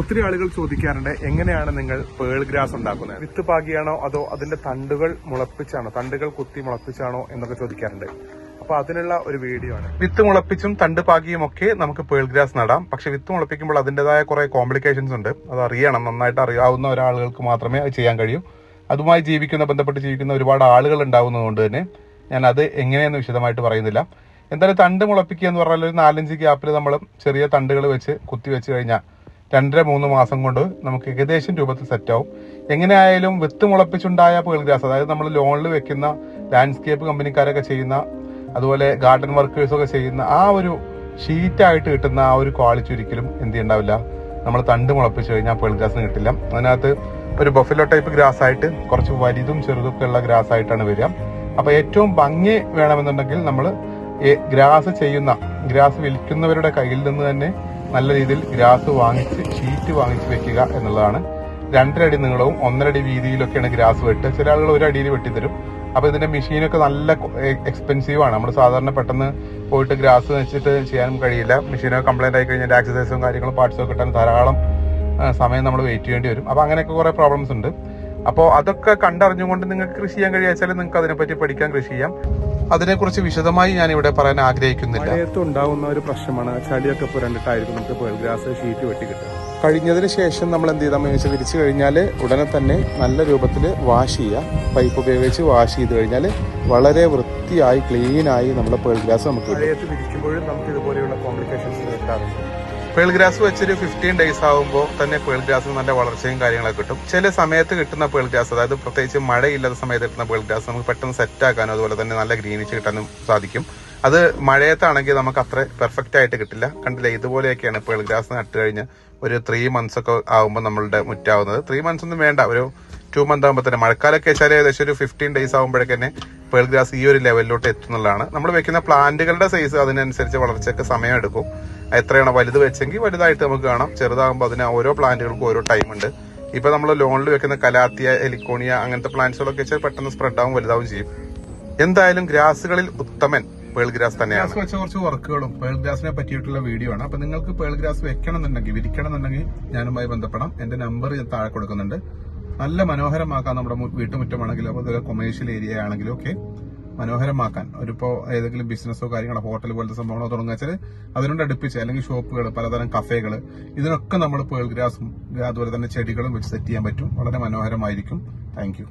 ഒത്തിരി ആളുകൾ ചോദിക്കാറുണ്ട് എങ്ങനെയാണ് നിങ്ങൾ പേൾ ഗ്രാസ് ഉണ്ടാക്കുന്നത്? വിത്ത് പാകിയാണോ അതോ അതിന്റെ തണ്ടുകൾ മുളപ്പിച്ചാണോ തണ്ടുകൾ കുത്തി മുളപ്പിച്ചാണോ എന്നൊക്കെ ചോദിക്കാറുണ്ട്. അപ്പൊ അതിനുള്ള ഒരു വീഡിയോ ആണ്. വിത്ത് മുളപ്പിച്ചും തണ്ട് പാകിയും ഒക്കെ നമുക്ക് പേൾ ഗ്രാസ് നടാം. പക്ഷെ വിത്ത് മുളപ്പിക്കുമ്പോൾ അതിന്റേതായ കുറെ കോംപ്ലിക്കേഷൻസ് ഉണ്ട്. അത് അറിയണം നന്നായിട്ട് അറിയാവുന്ന ഒരാളുകൾക്ക് മാത്രമേ അത് ചെയ്യാൻ കഴിയൂ. അതുമായി ജീവിക്കുന്ന ബന്ധപ്പെട്ട് ജീവിക്കുന്ന ഒരുപാട് ആളുകൾ ഉണ്ടാവുന്നതുകൊണ്ട് തന്നെ ഞാൻ അത് എങ്ങനെയെന്ന് വിശദമായിട്ട് പറയുന്നില്ല. എന്തായാലും തണ്ട് മുളപ്പിക്കുക എന്ന് പറഞ്ഞാൽ ഒരു നാലഞ്ച് ഗ്യാപ്പിൽ നമ്മൾ ചെറിയ തണ്ടുകൾ വെച്ച് കുത്തി വെച്ച് കഴിഞ്ഞാൽ രണ്ടര മൂന്ന് മാസം കൊണ്ട് നമുക്ക് ഏകദേശം രൂപത്തിൽ സെറ്റാവും എങ്ങനെയായാലും വിത്ത് മുളപ്പിച്ചുണ്ടായ പേൾഗ്രാസ് അതായത് നമ്മൾ ലോണിൽ വെക്കുന്ന ലാൻഡ്സ്കേപ്പ് കമ്പനിക്കാരൊക്കെ ചെയ്യുന്ന അതുപോലെ ഗാർഡൻ വർക്കേഴ്സ് ഒക്കെ ചെയ്യുന്ന ആ ഒരു ഷീറ്റായിട്ട് കിട്ടുന്ന ആ ഒരു ക്വാളിറ്റി ഒരിക്കലും എന്ത് ചെയ്യണ്ടാവില്ല. നമ്മൾ തണ്ട് മുളപ്പിച്ച് കഴിഞ്ഞാൽ പേൾ ഗ്രാസിന് കിട്ടില്ല. അതിനകത്ത് ഒരു ബഫിലോ ടൈപ്പ് ഗ്രാസ് ആയിട്ട് കുറച്ച് വലുതും ചെറുതൊക്കെ ഉള്ള ഗ്രാസ് ആയിട്ടാണ് വരിക. അപ്പൊ ഏറ്റവും ഭംഗി വേണമെന്നുണ്ടെങ്കിൽ നമ്മൾ ഗ്രാസ് ചെയ്യുന്ന ഗ്രാസ് വിൽക്കുന്നവരുടെ കയ്യിൽ നിന്ന് തന്നെ നല്ല രീതിയിൽ ഗ്രാസ് വാങ്ങിച്ച് ഷീറ്റ് വാങ്ങിച്ച് വെക്കുക എന്നുള്ളതാണ്. രണ്ടരടി നീളവും ഒന്നരടി വീതിയിലൊക്കെയാണ് ഗ്രാസ് വെട്ടുക. ചില ആളുകൾ ഒരു അടിയിൽ വെട്ടിത്തരും. അപ്പൊ ഇതിന്റെ മെഷീനൊക്കെ നല്ല എക്സ്പെൻസീവ് ആണ്. നമ്മൾ സാധാരണ പെട്ടെന്ന് പോയിട്ട് ഗ്രാസ് വെച്ചിട്ട് ചെയ്യാനും കഴിയില്ല. മെഷീനൊക്കെ കംപ്ലൈന്റ് ആയി കഴിഞ്ഞാൽ ആക്സസൈസും കാര്യങ്ങളും പാർട്സും കിട്ടാൻ ധാരാളം സമയം നമ്മൾ വെയിറ്റ് ചെയ്യേണ്ടി വരും. അപ്പൊ അങ്ങനെയൊക്കെ കുറേ പ്രോബ്ലംസ് ഉണ്ട്. അപ്പോൾ അതൊക്കെ കണ്ടറിഞ്ഞുകൊണ്ട് നിങ്ങൾക്ക് കൃഷി ചെയ്യാൻ കഴിയാച്ചാൽ നിങ്ങൾക്ക് അതിനെപ്പറ്റി പഠിക്കാൻ കൃഷി ചെയ്യാം. അതിനെക്കുറിച്ച് വിശദമായി ഞാൻ ഇവിടെ പറയാൻ ആഗ്രഹിക്കുന്നില്ല. ഉണ്ടാകുന്ന ഒരു പ്രശ്നമാണ് ചളിയൊക്കെ പുരണ്ടിട്ടായിരിക്കും നമുക്ക് പേൾ ഗ്രാസ് ഷീറ്റ് വെട്ടി കിട്ടുക. കഴിഞ്ഞതിന് ശേഷം നമ്മൾ എന്ത് ചെയ്താൽ വെച്ചാൽ വിരിച്ചു കഴിഞ്ഞാൽ ഉടനെ തന്നെ നല്ല രൂപത്തിൽ വാഷ് ചെയ്യുക. പൈപ്പ് ഉപയോഗിച്ച് വാഷ് ചെയ്ത് കഴിഞ്ഞാൽ വളരെ വൃത്തിയായി ക്ലീനായി നമ്മുടെ പേൾ ഗ്രാസ് നമുക്ക് വിരിക്കുമ്പോഴും നമുക്ക് ഇതുപോലെയുള്ള കോംപ്ലിക്കേഷൻസ് കിട്ടാറുണ്ട്. പേൾ ഗ്രാസ് വെച്ചൊരു ഫിഫ്റ്റീൻ ഡേയ്സ് ആകുമ്പോൾ തന്നെ പേൾ ഗ്രാസിന് നല്ല വളർച്ചയും കാര്യങ്ങളൊക്കെ കിട്ടും. ചില സമയത്ത് കിട്ടുന്ന പേൾ ഗ്രാസ് അതായത് പ്രത്യേകിച്ച് മഴയില്ലാത്ത സമയത്ത് കിട്ടുന്ന പേൾ ഗ്രാസ് നമുക്ക് പെട്ടെന്ന് സെറ്റ് ആക്കാനും അതുപോലെ തന്നെ നല്ല ഗ്രീനിച്ച് കിട്ടാനും സാധിക്കും. അത് മഴയത്താണെങ്കിൽ നമുക്ക് അത്ര പെർഫെക്റ്റ് ആയിട്ട് കിട്ടില്ല. കണ്ടില്ല? ഇതുപോലെയൊക്കെയാണ് പേൾ ഗ്രാസ് നട്ട് കഴിഞ്ഞ് ഒരു ത്രീ മന്ത്സ് ഒക്കെ ആകുമ്പോൾ നമ്മളുടെ മുറ്റാവുന്നത്. ത്രീ മന്ത്സ് ഒന്നും വേണ്ട. ഒരു ടു മന്ത് ആകുമ്പോൾ തന്നെ. മഴക്കാലമൊക്കെ വെച്ചാൽ ഏകദേശം ഒരു ഫിഫ്റ്റീൻ ഡേയ്സ് ആകുമ്പോഴേക്ക് തന്നെ പേൾ ഗ്രാസ് ഈ ഒരു ലെവലിലോട്ട് എത്തുന്നതാണ് നമ്മൾ വെക്കുന്ന പ്ലാന്റുകളുടെ സൈസ് അതിനനുസരിച്ച് വളർച്ചയ്ക്ക് സമയം എടുക്കും എത്രയാണോ വലുത് വെച്ചെങ്കിൽ വലുതായിട്ട് നമുക്ക് കാണാം. ചെറുതാകുമ്പോൾ അതിന് ഓരോ പ്ലാന്റുകൾക്കും ഓരോ ടൈം ഉണ്ട്. ഇപ്പൊ നമ്മൾ ലോണിൽ വെക്കുന്ന കലാത്തിയ എലിക്കോണിയ അങ്ങനത്തെ പ്ലാന്റ്സുകളൊക്കെ വെച്ചാൽ പെട്ടെന്ന് സ്പ്രെഡ് ആവും വലുതാവും ചെയ്യും. എന്തായാലും ഗ്രാസുകളിൽ ഉത്തമൻ പേൾ ഗ്രാസ് തന്നെയാണ്. വെച്ച കുറച്ച് വർക്കുകളും പേൾ ഗ്രാസിനെ പറ്റിയിട്ടുള്ള വീഡിയോ ആണ്. അപ്പൊ നിങ്ങൾക്ക് പേൾ ഗ്രാസ് വെക്കണം എന്നുണ്ടെങ്കിൽ ഞാനുമായി ബന്ധപ്പെടാം. എന്റെ നമ്പർ ഞാൻ താഴെ കൊടുക്കുന്നുണ്ട്. നല്ല മനോഹരമാക്കാൻ നമ്മുടെ വീട്ടുമുറ്റമാണെങ്കിലും അതുപോലെ കൊമേഴ്ഷ്യൽ ഏരിയ ആണെങ്കിലും ഒക്കെ മനോഹരമാക്കാൻ. ഒരിപ്പോ ഏതെങ്കിലും ബിസിനസ്സോ കാര്യങ്ങളോ ഹോട്ടൽ പോലത്തെ സംഭവങ്ങളോ തുടങ്ങുക അതിനോട് അടുപ്പിച്ച് അല്ലെങ്കിൽ ഷോപ്പുകൾ പലതരം കഫേകൾ ഇതിനൊക്കെ നമ്മൾ പേൾ ഗ്രാസും അതുപോലെ തന്നെ ചെടികളും വെച്ച് സെറ്റ് ചെയ്യാൻ പറ്റും. വളരെ മനോഹരമായിരിക്കും. താങ്ക്